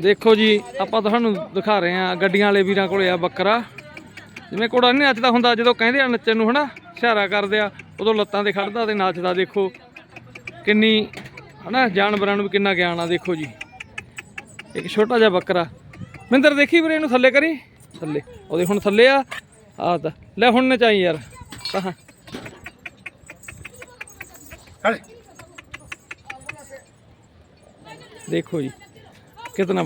ਦੇਖੋ ਜੀ, ਆਪਾਂ ਤੁਹਾਨੂੰ ਦਿਖਾ ਰਹੇ ਆ ਗੱਡੀਆਂ ਵਾਲੇ ਵੀਰਾਂ ਕੋਲੇ ਆ ਬੱਕਰਾ। ਜਿਵੇਂ ਕੋੜਾ ਨਹੀਂ ਨੱਚਦਾ ਹੁੰਦਾ, ਜਦੋਂ ਕਹਿੰਦੇ ਆ ਨੱਚਣ ਨੂੰ ਹਨਾ, ਇਸ਼ਾਰਾ ਕਰਦੇ ਆ, ਉਦੋਂ ਲੱਤਾਂ ਤੇ ਖੜਦਾ ਤੇ ਨੱਚਦਾ, ਦੇਖੋ। ਕਿੰਨੀ ਹਨਾ, ਜਾਨਵਰਾਂ ਨੂੰ ਵੀ ਕਿੰਨਾ ਗਿਆਨ ਆ, ਦੇਖੋ ਜੀ। ਇੱਕ ਛੋਟਾ ਜਿਹਾ ਬੱਕਰਾ। ਮਿੰਦਰ, ਦੇਖੀ ਵੀਰੇ ਇਹਨੂੰ ਥੱਲੇ ਕਰੀ? ਥੱਲੇ। ਉਹਦੇ ਹੁਣ ਥੱਲੇ ਆ। ਆ ਤਾਂ, ਲੈ ਹੁਣ ਨਚਾਈ ਯਾਰ। ਕਹਾਂ ਦੇਖੋ ਜੀ। ਕਿਤਨਾ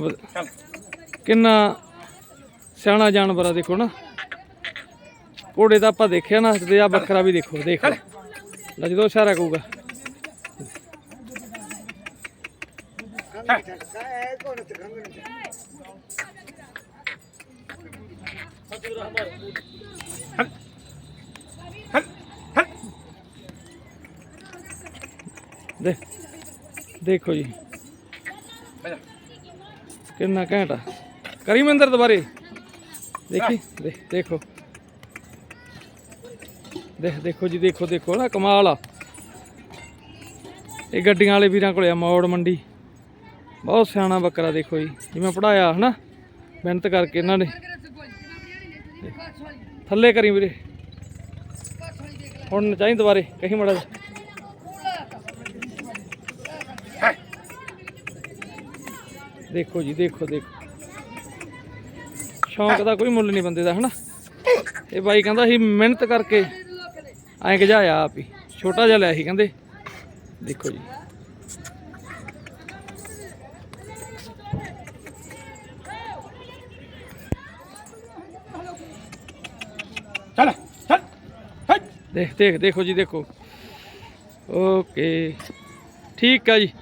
ਕਿੰਨਾ ਸਿਆਣਾ ਜਾਨਵਰ ਆ ਦੇਖੋ ਨਾ। ਘੋੜੇ ਦਾ ਆਪਾਂ ਦੇਖਿਆ ਨਾ, ਤੇ ਆ ਬੱਕਰਾ ਵੀ ਦੇਖੋ, ਦੇਖ ਲਓ। ਲੈ ਜਦੋਂ ਇਸ਼ਾਰਾ ਕਹੂਗਾ ਦੇਖੋ ਜੀ। ਕਿੰਨਾ ਘੈਂਟ ਆ। ਕਰੀ ਮੰਦਰ ਦੁਬਾਰੇ? ਦੇਖੀ ਦੇ ਦੇਖੋ। ਦੇਖ, ਦੇਖੋ ਜੀ, ਦੇਖੋ ਦੇਖੋ, ਨਾ ਕਮਾਲ ਆ। ਇਹ ਗੱਡੀਆਂ ਵਾਲੇ ਵੀਰਾਂ ਕੋਲੇ ਆ, ਮੌੜ ਮੰਡੀ। ਬਹੁਤ ਸਿਆਣਾ ਬੱਕਰਾ, ਦੇਖੋ ਜੀ, ਜਿਵੇਂ ਪੜਾਇਆ, ਹਨਾ? ਮਿਹਨਤ ਕਰਕੇ ਇਹਨਾਂ ਨੇ। ਥੱਲੇ ਕਰੀ ਵੀਰੇ। ਹੁਣ ਨਚਾਈ ਦੁਬਾਰੇ, ਕਹੀ ਮੜਾ ਦੇਖੋ ਜੀ ਦੇਖੋ ਦੇਖੋ। ਸ਼ੌਂਕ ਦਾ ਕੋਈ ਮੁੱਲ ਨਹੀਂ ਬੰਦੇ ਦਾ ਹਨਾ? ਇਹ ਬਾਈ ਕਹਿੰਦਾ ਸੀ ਮਿਹਨਤ ਕਰਕੇ ਐਂ ਗਜਾਇਆ ਆਪ ਹੀ। ਛੋਟਾ ਜਿਹਾ ਲਿਆ ਸੀ ਕਹਿੰਦੇ। ਦੇਖੋ ਜੀ। ਚੱਲ ਚੱਲ ਦੇਖ ਦੇਖ ਦੇਖੋ ਜੀ ਦੇਖੋ। ਓਕੇ। ਠੀਕ ਆ ਜੀ।